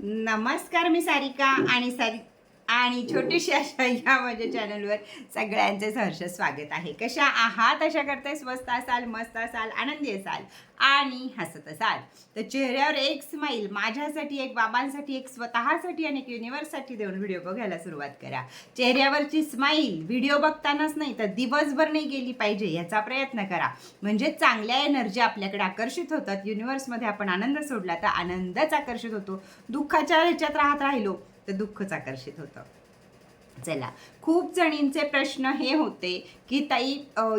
नमस्कार मी सारिका आणि सारी आणि छोटीशी अशा या माझ्या चॅनलवर सगळ्यांचे सहर्ष स्वागत आहे. कशा आहात? अशा करताय? स्वस्त असाल मस्त असाल आनंदी असाल आणि हसत असाल. तर चेहऱ्यावर एक स्माईल माझ्यासाठी एक बाबांसाठी एक स्वतःसाठी आणि एक युनिवर्ससाठी देऊन व्हिडिओ बघायला सुरुवात करा. चेहऱ्यावरची स्माईल व्हिडिओ बघतानाच नाही तर दिवसभर नाही गेली पाहिजे याचा प्रयत्न करा. म्हणजे चांगल्या एनर्जी आपल्याकडे आकर्षित होतात. युनिव्हर्समध्ये आपण आनंद सोडला तर आनंदच आकर्षित होतो. दुःखाच्या ह्याच्यात राहत राहिलो. तर दुःखच आकर्षित होतं. चला खूप जणींचे प्रश्न हे होते की ताई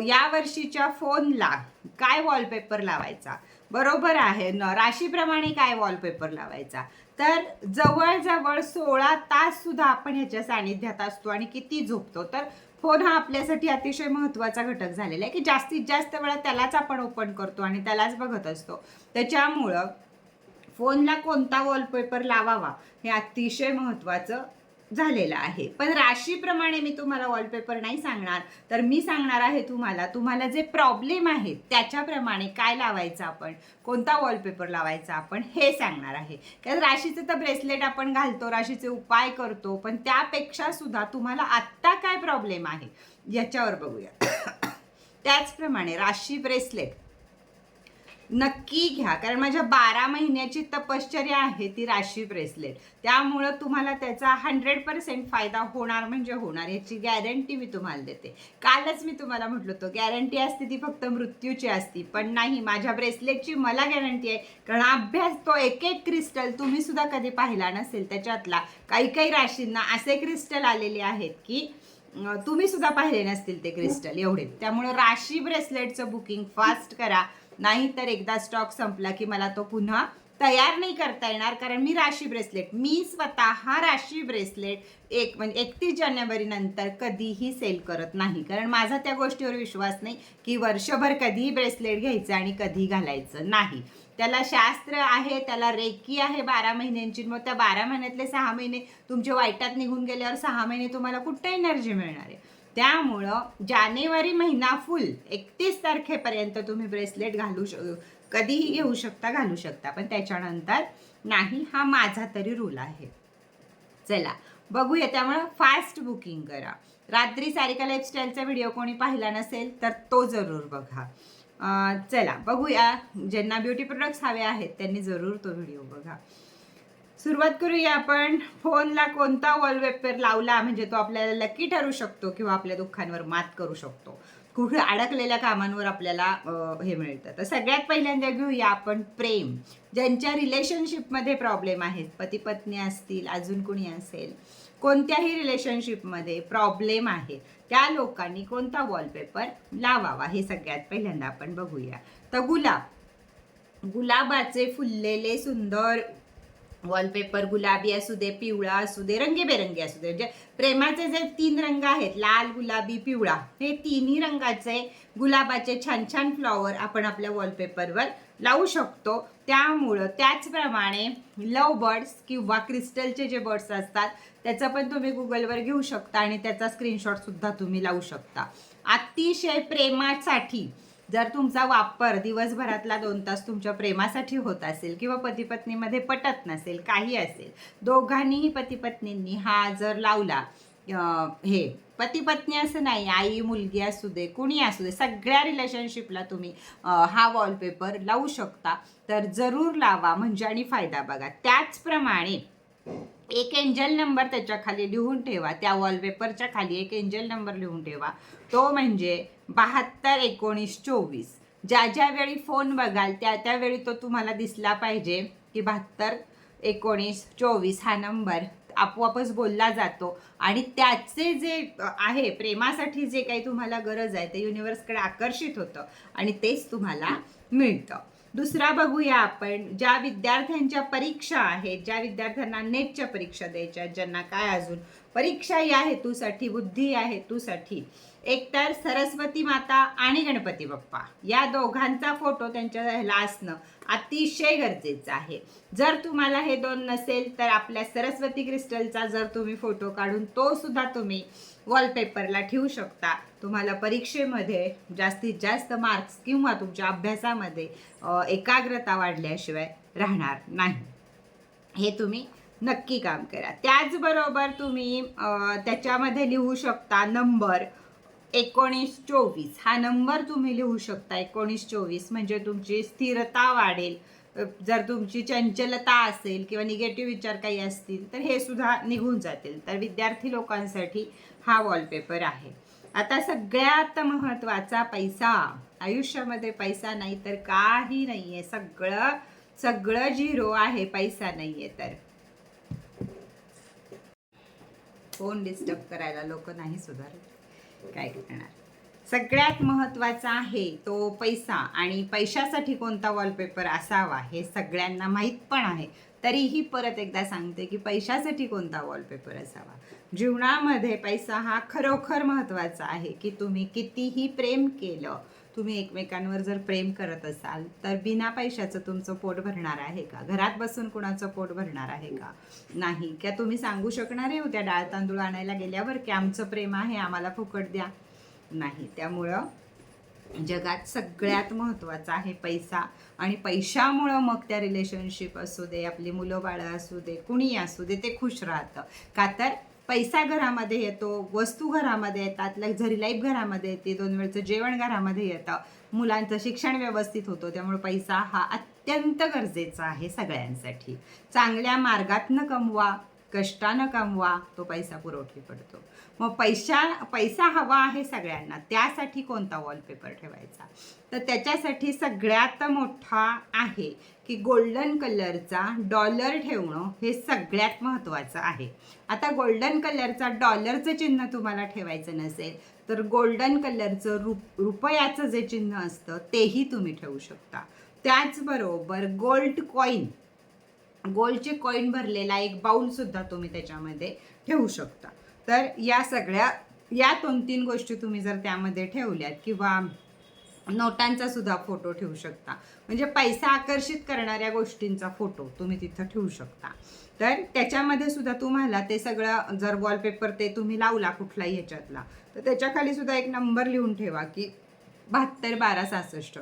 या वर्षीच्या फोनला काय वॉलपेपर लावायचा? बरोबर आहे न? राशीप्रमाणे काय वॉलपेपर लावायचा? तर जवळजवळ सोळा तास सुद्धा आपण ह्याच्या सानिध्यात असतो आणि किती झोपतो. तर फोन हा आपल्यासाठी अतिशय महत्त्वाचा घटक झालेला आहे की जास्तीत जास्त वेळा त्यालाच आपण ओपन करतो आणि त्यालाच बघत असतो. त्याच्यामुळं फोनला कोणता वॉलपेपर लावावा हे अतिशय महत्त्वाचं झालेलं आहे. पण राशीप्रमाणे मी तुम्हाला वॉलपेपर नाही सांगणार. तर मी सांगणार आहे तुम्हाला तुम्हाला जे प्रॉब्लेम आहेत त्याच्याप्रमाणे काय लावायचं आपण कोणता वॉलपेपर लावायचा आपण हे सांगणार आहे. कारण राशीचं तर ब्रेसलेट आपण घालतो राशीचे उपाय करतो पण त्यापेक्षा सुद्धा तुम्हाला आत्ता काय प्रॉब्लेम आहे याच्यावर बघूया. त्याचप्रमाणे राशी ब्रेसलेट नक्की घ्या. कारण माझ्या बारा महिन्याची तपश्चर्या आहे ती राशी ब्रेसलेट. त्यामुळं तुम्हाला त्याचा हंड्रेड पर्सेंट फायदा होणार म्हणजे होणार. याची गॅरंटी मी तुम्हाला देते. कालच मी तुम्हाला म्हटलं होतं गॅरंटी असते ती फक्त मृत्यूची असती. पण नाही माझ्या ब्रेसलेटची मला गॅरंटी आहे. कारण अभ्यास तो एक एक क्रिस्टल तुम्ही सुद्धा कधी पाहिला नसेल त्याच्यातला काही काही राशींना असे क्रिस्टल आलेले आहेत की तुम्ही सुद्धा पाहिले नसतील ते क्रिस्टल एवढे. त्यामुळं राशी ब्रेसलेटचं बुकिंग फास्ट करा. नाही तर एकदा स्टॉक संपला की मला तो पुन्हा तयार नाही करता येणार कारण मी राशी ब्रेसलेट मी स्वतः राशी ब्रेसलेट एक म्हणजे एकतीस जानेवारी नंतर कधीही सेल करत नाही. कारण माझा त्या गोष्टीवर विश्वास नाही की वर्षभर कधीही ब्रेसलेट घ्यायचं आणि कधी घालायचं नाही. त्याला शास्त्र आहे त्याला रेकी आहे बारा महिन्यांची मग त्या बारा महिन्यातले सहा महिने तुमचे वाईटात निघून गेल्यावर सहा महिने तुम्हाला कुठं एनर्जी मिळणार आहे? त्यामुळं जानेवारी महिना फुल एकतीस तारखेपर्यंत तुम्ही ब्रेसलेट घालू श कधीही घेऊ शकता घालू शकता. पण त्याच्यानंतर नाही हा माझा तरी रूल आहे. चला बघूया. त्यामुळं फास्ट बुकिंग करा. रात्री सारिका लाईफस्टाईलचा व्हिडिओ कोणी पाहिला नसेल तर तो जरूर बघा. चला बघूया. ज्यांना ब्युटी प्रोडक्ट्स हवे आहेत त्यांनी जरूर तो व्हिडिओ बघा. सुरुवात करूया आपण. फोनला कोणता वॉलपेपर लावला म्हणजे तो आपल्याला लकी ठरू शकतो किंवा आपल्या दुःखांवर मात करू शकतो. कुठे अडकलेल्या कामांवर आपल्याला हे मिळतं. तर सगळ्यात पहिल्यांदा घेऊया आपण प्रेम. ज्यांच्या रिलेशनशिपमध्ये प्रॉब्लेम आहेत. पती पत्नी असतील अजून कुणी असेल. कोणत्याही रिलेशनशिपमध्ये प्रॉब्लेम आहे. त्या लोकांनी कोणता वॉलपेपर लावावा? हे सगळ्यात पहिल्यांदा आपण बघूया. तर गुलाब. गुलाबाचे फुललेले सुंदर वॉलपेपर गुलाबी असू दे पिवळा असू दे रंगीबेरंगी असू दे. म्हणजे प्रेमाचे जे तीन रंग आहेत लाल गुलाबी पिवळा हे तिन्ही रंगाचे गुलाबाचे छान छान फ्लॉवर आपण आपल्या वॉलपेपरवर लावू शकतो. त्यामुळं त्याचप्रमाणे लव बर्ड्स किंवा क्रिस्टलचे जे बर्ड्स असतात त्याचं पण तुम्ही गुगलवर घेऊ शकता आणि त्याचा स्क्रीनशॉट सुद्धा तुम्ही लावू शकता. अतिशय प्रेमासाठी जर तुमचा वापर दिवसभरातला दोन तास तुमच्या प्रेमासाठी होत असेल किंवा पती पत्नीमध्ये पटत नसेल काही असेल दोघांनीही पती पत्नींनी हा जर लावला हे पती पत्नी असं नाही आई मुलगी असू दे कुणी असू दे सगळ्या रिलेशनशिपला तुम्ही हा वॉलपेपर लावू शकता. तर जरूर लावा म्हणजे आणि फायदा बघा. त्याचप्रमाणे एक एंजल नंबर त्याच्याखाली लिहून ठेवा त्या वॉलपेपरच्या खाली एक एंजल नंबर लिहून ठेवा. तो म्हणजे बहात्तर एकोणीस चोवीस. ज्या ज्या वेळी फोन बघाल त्या त्यावेळी तो तुम्हाला दिसला पाहिजे की बहात्तर एकोणीस चोवीस हा नंबर आपोआपच बोलला जातो. आणि त्याचे जे आहे प्रेमासाठी जे काही तुम्हाला गरज आहे ते युनिवर्सकडे आकर्षित होतं आणि तेच तुम्हाला मिळतं. दुसरा बघूया आपण ज्या विद्यार्थ्यांच्या परीक्षा आहेत ज्या विद्यार्थ्यांना नेटच्या परीक्षा द्यायच्या आहेत, ज्यांना काय अजून परीक्षा या हेतूसाठी बुद्धी या हेतूसाठी एकतर सरस्वती माता आणि गणपती बाप्पा. या दोघांचा फोटो त्यांच्या ह्याला असणं अतिशय गरजेचं आहे. जर तुम्हाला हे दोन नसेल तर आपल्या सरस्वती क्रिस्टलचा जर तुम्ही फोटो काढून तो सुद्धा तुम्ही वॉलपेपरला ठेवू शकता. तुम्हाला परीक्षेमध्ये जास्तीत जास्त मार्क्स किंवा तुमच्या अभ्यासामध्ये एकाग्रता वाढल्याशिवाय राहणार नाही. हे तुम्ही नक्की काम करा. त्याचबरोबर तुम्ही त्याच्यामध्ये लिहू शकता नंबर एकोणीस चोवीस. हा नंबर तुम्ही लिहू शकता. एकोणीस चोवीस म्हणजे तुमची स्थिरता वाढेल. जर तुमची चंचलता असेल किंवा निगेटिव्ह विचार काही असतील तर हे सुद्धा निघून जातील. तर विद्यार्थी लोकांसाठी हा वॉलपेपर आहे. आता सगळ्यात महत्त्वाचा पैसा. आयुष्यामध्ये पैसा नाही तर काही नाही आहे सगळं सगळं झिरो आहे. पैसा नाही आहे तर. फोन डिस्टर्ब करायला लोक नाही सुधारत. काय करणार? सगळ्यात महत्त्वाचा आहे तो पैसा आणि पैशासाठी कोणता वॉलपेपर असावा हे सगळ्यांना माहीत पण आहे. तरीही परत एकदा सांगते की पैशासाठी कोणता वॉलपेपर असावा? जीवनामध्ये पैसा हा खरोखर महत्त्वाचा आहे की तुम्ही कितीही प्रेम केलं तुम्ही एकमेकांवर जर प्रेम करत असाल तर बिना पैशाचं तुमचं पोट भरणार आहे का? घरात बसून कुणाचं पोट भरणार आहे का? नाही. का तुम्ही सांगू शकणार आहे उद्या डाळ तांदूळ आणायला गेल्यावर की आमचं प्रेम आहे आम्हाला फुकट द्या? नाही. त्यामुळं जगात सगळ्यात महत्त्वाचा आहे पैसा. आणि पैशामुळं मग त्या रिलेशनशिप असू दे आपली मुलं बाळं असू दे कुणी असू दे ते खुश राहतं. का तर पैसा घरामध्ये येतो वस्तू घरामध्ये येतात लक्झरी लाईफ घरामध्ये येते दोन वेळचं जेवण घरामध्ये येतं. मुलांचं शिक्षण व्यवस्थित होतं त्यामुळे पैसा हा अत्यंत गरजेचा आहे सगळ्यांसाठी. चांगल्या मार्गातनं कमवा. कष्टानं कमवा तो पैसा पुरवठी पडतो मग पैसा पैसा हवा आहे सगळ्यांना त्यासाठी कोणता वॉलपेपर ठेवायचा? तर त्याच्यासाठी सगळ्यात मोठा आहे की गोल्डन कलरचा डॉलर ठेवणं हे सगळ्यात महत्त्वाचं आहे. आता गोल्डन कलरचा डॉलरचं चिन्ह तुम्हाला ठेवायचं नसेल तर गोल्डन कलरचं रुप रुपयाचं जे चिन्ह असतं तेही तुम्ही ठेवू शकता. त्याचबरोबर गोल्ड कॉईन गोल्डचे कॉईन भरलेला एक बाउल सुद्धा तुम्ही त्याच्यामध्ये ठेवू शकता. तर या सगळ्या या दोन तीन गोष्टी तुम्ही जर त्यामध्ये ठेवल्यात किंवा नोटांचा सुद्धा फोटो ठेवू शकता. म्हणजे पैसा आकर्षित करणाऱ्या गोष्टींचा फोटो तुम्ही तिथं ठेवू शकता. तर त्याच्यामध्ये सुद्धा तुम्हाला ते सगळं जर वॉलपेपर ते तुम्ही लावला कुठलाही ह्याच्यातला तर त्याच्याखाली सुद्धा एक नंबर लिहून ठेवा की बहात्तर बारा सहासष्ट.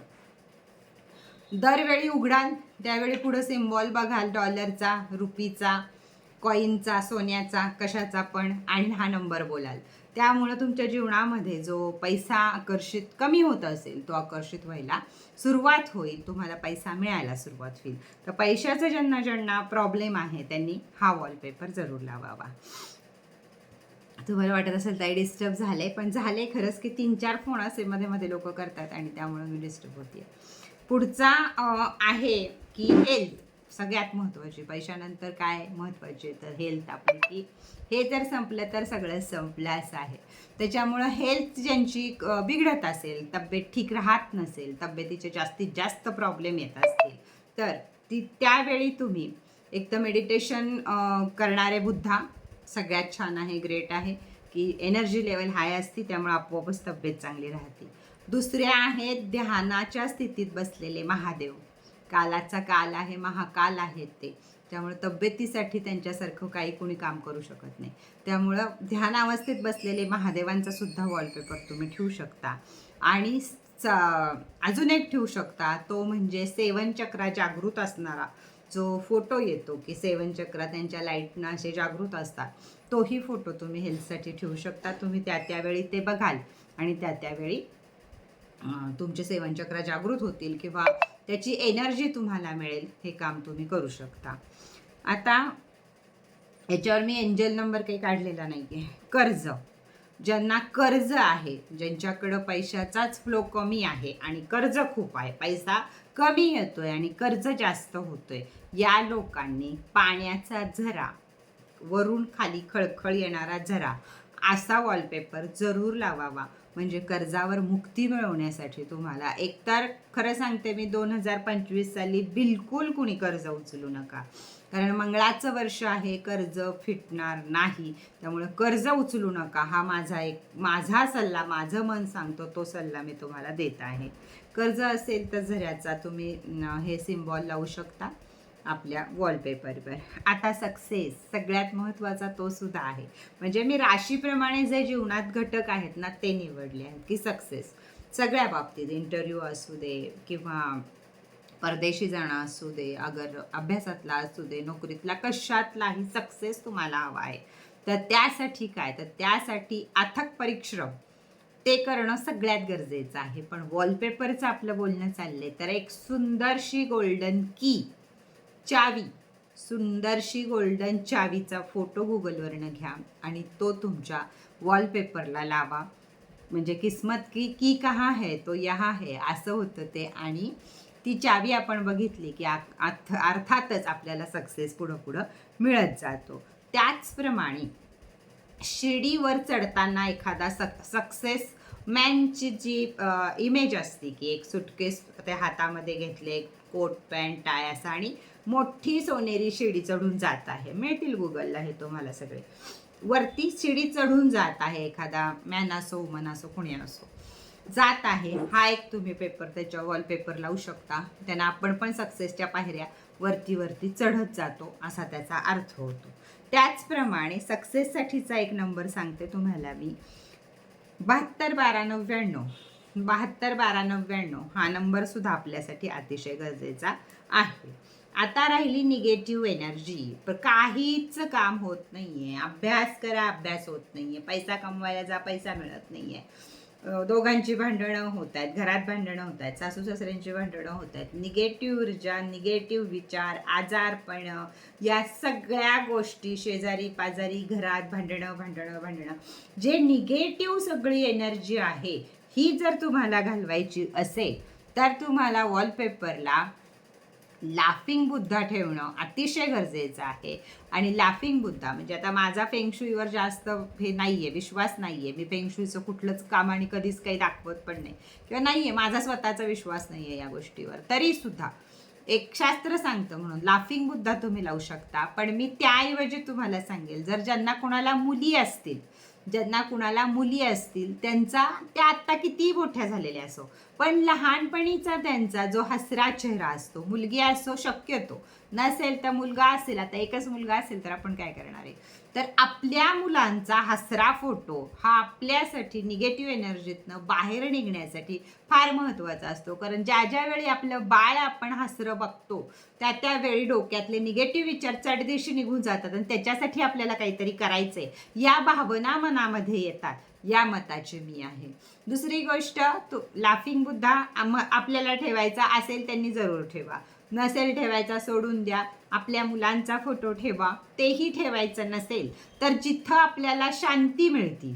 दरवेळी उघडाल त्यावेळी पुढं सिम्बॉल बघाल डॉलरचा रुपीचा कॉईनचा सोन्याचा कशाचा पण आणि हा नंबर बोलाल. त्यामुळं तुमच्या जीवनामध्ये जो पैसा आकर्षित कमी होत असेल तो आकर्षित व्हायला सुरुवात होईल तुम्हाला पैसा मिळायला सुरुवात होईल. तर पैशाचं ज्यांना ज्यांना प्रॉब्लेम आहे त्यांनी हा वॉलपेपर जरूर लावावा. तुम्हाला वाटत असेल ताई डिस्टर्ब झाले पण झाले खरंच की तीन चार फोन असे मध्ये मध्ये लोक करतात आणि त्यामुळे मी डिस्टर्ब होते पुढचा आहे की हेल्थ सगळ्यात महत्त्वाची. पैशानंतर काय महत्त्वाचे? तर हेल्थ आपली की हे जर संपलं तर सगळं संपलं असं आहे. त्याच्यामुळं हेल्थ ज्यांची बिघडत असेल तब्येत ठीक राहत नसेल तब्येतीचे जास्तीत जास्त प्रॉब्लेम येत असतील तर ती त्यावेळी तुम्ही एक तर मेडिटेशन करणारे बुद्धा. सगळ्यात छान आहे ग्रेट आहे की एनर्जी लेवल हाय असते त्यामुळे आपोआपच तब्येत चांगली राहते. दुसरे आहेत ध्यानाच्या स्थितीत बसलेले महादेव. कालाचा काल आहे महाकाल आहेत ते. त्यामुळे तब्येतीसाठी त्यांच्यासारखं काही कोणी काम करू शकत नाही. त्यामुळं ध्यान अवस्थेत बसलेले महादेवांचा सुद्धा वॉलपेपर तुम्ही ठेवू शकता. आणि अजून एक ठेवू शकता तो म्हणजे सेवन चक्रा जागृत असणारा जो फोटो येतो की सेवन चक्र त्यांच्या लाईटनं असे जागृत असतात तोही फोटो तुम्ही हेल्थसाठी ठेवू शकता. तुम्ही त्या त्यावेळी ते बघाल आणि त्या त्यावेळी तुमचे सेवनचक्र जागृत होतील किंवा त्याची एनर्जी तुम्हाला मिळेल हे काम तुम्ही करू शकता. आता याच्यावर मी एंजल नंबर काही काढलेला नाही आहे कर्ज. ज्यांना कर्ज आहे ज्यांच्याकडं पैशाचाच फ्लो कमी आहे आणि कर्ज खूप आहे पैसा कमी येतोय आणि कर्ज जास्त होतोय या लोकांनी पाण्याचा झरा वरून खाली खळखळ येणारा झरा असा वॉलपेपर जरूर लावावा. म्हणजे कर्जावर मुक्ती मिळवण्यासाठी तुम्हाला. एकतर खरं सांगते मी दोन हजार पंचवीस साली बिलकुल कुणी कर्ज उचलू नका. कारण मंगळाचं वर्ष आहे कर्ज फिटणार नाही. त्यामुळे कर्ज उचलू नका. हा माझा एक माझा सल्ला माझं मन सांगतो तो सल्ला मी तुम्हाला देत आहे. कर्ज असेल तर झऱ्याचा तुम्ही हे सिम्बॉल लावू शकता. आपल्या वॉलपेपरवर आता सक्सेस सगळ्यात महत्त्वाचा तो सुद्धा आहे. म्हणजे मी राशीप्रमाणे जे जीवनात घटक आहेत ना ते निवडले आहेत की सक्सेस सगळ्या बाबतीत इंटरव्ह्यू असू दे किंवा परदेशी जाणं असू दे अगर अभ्यासातला असू दे नोकरीतला कशातलाही सक्सेस तुम्हाला हवा आहे. तर त्यासाठी काय? तर त्यासाठी अथक परिश्रम ते करणं सगळ्यात गरजेचं आहे. पण वॉलपेपरचं आपलं बोलणं चाललंय तर एक सुंदरशी गोल्डन की चावी. सुंदरशी गोल्डन चावीचा फोटो गुगलवरनं घ्या आणि तो तुमच्या वॉलपेपरला लावा. म्हणजे किस्मत की की कहा है तो यहा है असं होतं ते. आणि ती चावी आपण बघितली की आ- अर्थ अर्थातच आपल्याला सक्सेस पुढं पुढं मिळत जातो. त्याचप्रमाणे शिडीवर चढताना एखादा सक सक्सेस मॅनची जी इमेज असते की एक सुटकेस ते हातामध्ये घेतले कोट पॅन्ट टाय असा आणि मोठी सोनेरी शिडी चढून जात आहे. मिळतील गुगलला हे तुम्हाला सगळे. वरती शिडी चढून जात आहे एखादा मॅन असो वुमन असो कुणी असो. जात आहे. हा एक तुम्ही पेपर त्याच्या वॉलपेपर लावू शकता. त्यांना आपण पण सक्सेसच्या पायऱ्या वरती वरती चढत जातो असा त्याचा अर्थ होतो. त्याचप्रमाणे सक्सेससाठीचा एक नंबर सांगते तुम्हाला मी. बहात्तर बारा नव्याण्णव. बहात्तर बारा नव्याण्णव हा नंबर सुद्धा आपल्यासाठी अतिशय गरजेचा आहे. आता राहिली निगेटिव्ह एनर्जी पण काहीच काम होत नाही आहे अभ्यास करा अभ्यास होत नाही आहे पैसा कमवायला जा पैसा मिळत नाही आहे दोघांची भांडणं होत आहेत घरात भांडणं होत आहेत सासू सासऱ्यांची भांडणं होत आहेत. निगेटिव्ह ऊर्जा निगेटिव्ह विचार आजारपण या सगळ्या गोष्टी शेजारी पाजारी घरात भांडणं भांडणं भांडणं. जे निगेटिव्ह सगळी एनर्जी आहे ही जर तुम्हाला घालवायची असेल तर तुम्हाला वॉलपेपरला लाफिंग बुद्धा ठेवणं अतिशय गरजेचं आहे. आणि लाफिंग बुद्धा म्हणजे आता माझा फेंगशुईवर जास्त हे नाही आहे विश्वास नाही आहे मी फेंगशुईचं कुठलंच काम आणि कधीच काही दाखवत पण नाही. किंवा नाही आहे माझा स्वतःचा विश्वास नाही आहे या गोष्टीवर. तरीसुद्धा एक शास्त्र सांगतं म्हणून लाफिंग बुद्धा तुम्ही लावू शकता. पण मी त्याऐवजी तुम्हाला सांगेल जर ज्यांना कोणाला मुली असतील ज्यांना कुणाला मुली असतील त्यांचा त्या आत्ता कितीही मोठ्या झालेल्या असो पण लहानपणीचा त्यांचा जो हसरा चेहरा असतो मुलगी असो शक्यतो नसेल तर मुलगा असेल आता एकच मुलगा असेल तर आपण काय करणार आहे? तर आपल्या मुलांचा हसरा फोटो हा आपल्यासाठी निगेटिव्ह एनर्जीतनं बाहेर निघण्यासाठी फार महत्त्वाचा असतो. कारण ज्या ज्या वेळी आपलं बाळ आपण हसरं बघतो त्या त्यावेळी डोक्यातले निगेटिव्ह विचार चढदिशी निघून जातात आणि त्याच्यासाठी आपल्याला काहीतरी करायचं आहे या भावना मनामध्ये येतात. या मताचे मी आहे. दुसरी गोष्ट तू लाफिंग बुद्धा आपल्याला ठेवायचा असेल त्यांनी जरूर ठेवा. नसेल ठेवायचा सोडून द्या. आपल्या मुलांचा फोटो ठेवा. तेही ठेवायचं नसेल तर जिथं आपल्याला शांती मिळती.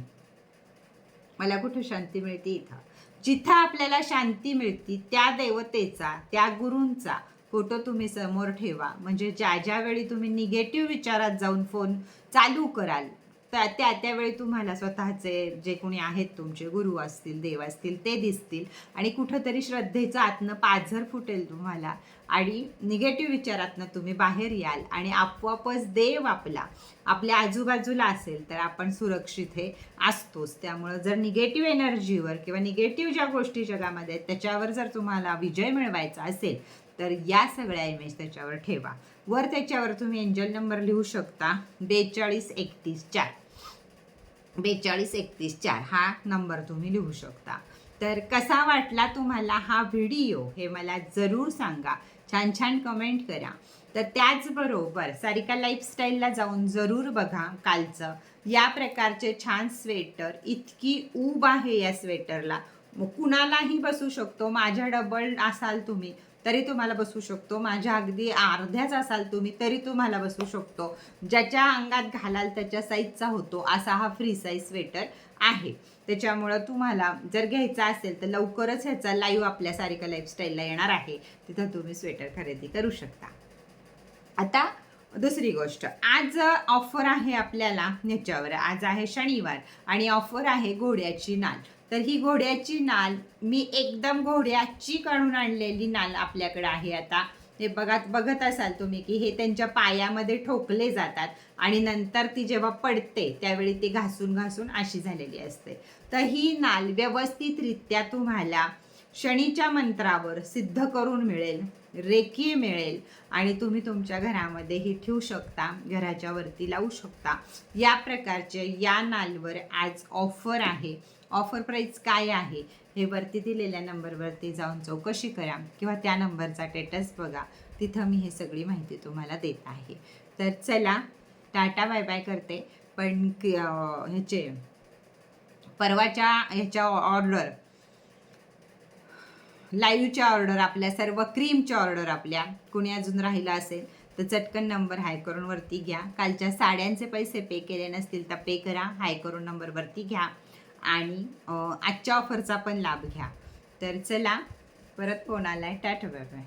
मला कुठं शांती मिळते इथं? जिथं आपल्याला शांती मिळती त्या देवतेचा त्या गुरूंचा फोटो तुम्ही समोर ठेवा. म्हणजे ज्या ज्या वेळी तुम्ही निगेटिव्ह विचारात जाऊन फोन चालू कराल त्या त्या त्यावेळी तुम्हाला स्वतःचे जे कोणी आहेत तुमचे गुरु असतील देव असतील ते दिसतील. आणि कुठंतरी श्रद्धेचं आतनं पाझर फुटेल तुम्हाला. आणि निगेटिव्ह विचारातनं तुम्ही बाहेर याल. आणि आपोआपच देव आपला आपल्या आजूबाजूला असेल तर आपण सुरक्षित हे असतोच. त्यामुळं जर निगेटिव्ह एनर्जीवर किंवा निगेटिव्ह ज्या गोष्टी जगामध्ये आहेत त्याच्यावर जर तुम्हाला विजय मिळवायचा असेल तर या सगळ्या इमेज त्याच्यावर ठेवा. वर त्याच्यावर तुम्ही एंजल नंबर लिहू शकता. बेचाळीस एकतीस चार. बेचाळीस एकतीस चार हा नंबर तुम्ही लिहू शकता. तर कसा वाटला तुम्हाला हा व्हिडिओ हे मला जरूर सांगा. छान छान कमेंट करा. तर त्याचबरोबर सारिका लाईफस्टाईलला जाऊन जरूर बघा कालचं. या प्रकारचे छान स्वेटर इतकी ऊब आहे या स्वेटरला कुणालाही बसू शकतो. माझ्या डबल असाल तुम्ही. तरी तुम्हाला बसू शकतो. माझ्या अगदी अर्ध्याच असाल तुम्ही तरी तुम्हाला बसू शकतो. ज्याच्या अंगात घालाल त्याच्या साईजचा होतो. असा हा फ्री साईज स्वेटर आहे. त्याच्यामुळं तुम्हाला जर घ्यायचा असेल तर लवकरच ह्याचा लाईव्ह आपल्या सारिका लाईफस्टाईलला येणार आहे. तिथं तुम्ही स्वेटर खरेदी करू शकता. आता दुसरी गोष्ट. आज ऑफर आहे आपल्याला ह्याच्यावर. आज आहे शनिवार आणि ऑफर आहे घोड्याची नाल. तर ही घोड्याची नाल मी एकदम घोड्याची काढून आणलेली नाल आपल्याकडे आहे आता. हे बघत बघत असाल तुम्ही की हे त्यांच्या पायामध्ये ठोकले जातात आणि नंतर ती जेव्हा पडते त्यावेळी ती घासून घासून अशी झालेली असते. तर ही नाल व्यवस्थितरित्या तुम्हाला शनीच्या मंत्रावर सिद्ध करून मिळेल रेखी मिळेल आणि तुम्ही तुमच्या घरामध्ये ही ठेवू शकता घराच्या वरती लावू शकता. या प्रकारचे या नालवर आज ऑफर आहे. ऑफर प्राईस काय आहे? हे वरती दिलेल्या नंबरवरती जाऊन चौकशी करा किंवा त्या नंबरचा टेटस बघा. तिथं मी हे सगळी माहिती तुम्हाला देत आहे. तर चला टाटा बाय बाय करते. पण ह्याचे परवाच्या ह्याच्या ऑर्डर लाईव्हच्या ऑर्डर आपल्या सर्व क्रीमच्या ऑर्डर आपल्या. कुणी अजून राहिला असेल तर चटकन नंबर हाय करून वरती घ्या. कालच्या साड्यांचे पैसे पे केले नसतील तर पे करा. हाय करून नंबरवरती घ्या. आणि आजच्या ऑफरचा पण लाभ घ्या. तर चला परत फोन आलाय. Tata bye.